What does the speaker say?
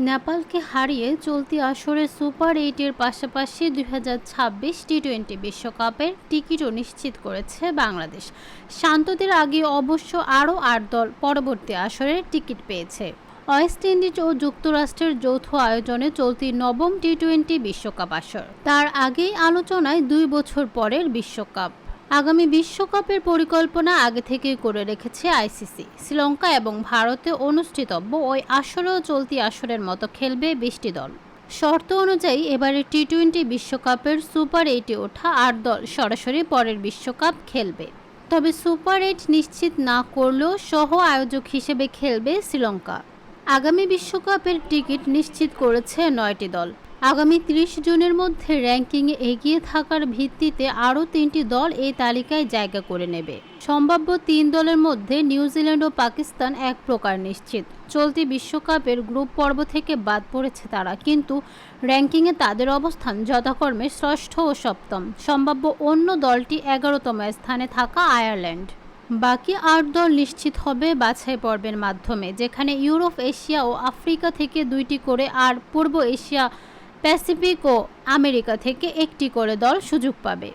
নেপালকে হারিয়ে চলতি আসরে সুপার এইটের পাশাপাশি দুই হাজার ছাব্বিশ টি টোয়েন্টি বিশ্বকাপের টিকিটও নিশ্চিত করেছে বাংলাদেশ। শান্তদের আগে অবশ্য আরও আট দল পরবর্তী আসরের টিকিট পেয়েছে। ওয়েস্ট ইন্ডিজ ও যুক্তরাষ্ট্রের যৌথ আয়োজনে চলতি নবম টি টোয়েন্টি বিশ্বকাপ আসর। তার আগেই আলোচনায় দুই বছর পরের বিশ্বকাপ। আগামী বিশ্বকাপের পরিকল্পনা আগে থেকেই করে রেখেছে আইসিসি। শ্রীলঙ্কা এবং ভারতে অনুষ্ঠিতব্য ওই আসরেও চলতি আসরের মতো খেলবে বিশটি দল। শর্ত অনুযায়ী এবারে টি টোয়েন্টি বিশ্বকাপের সুপার এইটে ওঠা আট দল সরাসরি পরের বিশ্বকাপ খেলবে। তবে সুপার এইট নিশ্চিত না করলেও সহ আয়োজক হিসেবে খেলবে শ্রীলঙ্কা। আগামী বিশ্বকাপের টিকিট নিশ্চিত করেছে নয়টি দল। আগামী ত্রিশ জুনের মধ্যে র্যাঙ্কিংয়ে এগিয়ে থাকার ভিত্তিতে আরও তিনটি দল এই তালিকায় জায়গা করে নেবে। সম্ভাব্য তিন দলের মধ্যে নিউজিল্যান্ড ও পাকিস্তান এক প্রকার নিশ্চিত। চলতি বিশ্বকাপের গ্রুপ পর্ব থেকে বাদ পড়েছে তারা, কিন্তু র্যাঙ্কিংয়ে তাদের অবস্থান যথাকর্মে ষষ্ঠ ও সপ্তম। সম্ভাব্য অন্য দলটি এগারোতম স্থানে থাকা আয়ারল্যান্ড। বাকি আট দল নিশ্চিত হবে বাছাই পর্বের মাধ্যমে, যেখানে ইউরোপ, এশিয়া ও আফ্রিকা থেকে দুইটি করে আর পূর্ব এশিয়া প্যাসিফিক ও আমেরিকা থেকে একটি করে দল সুযোগ পাবে।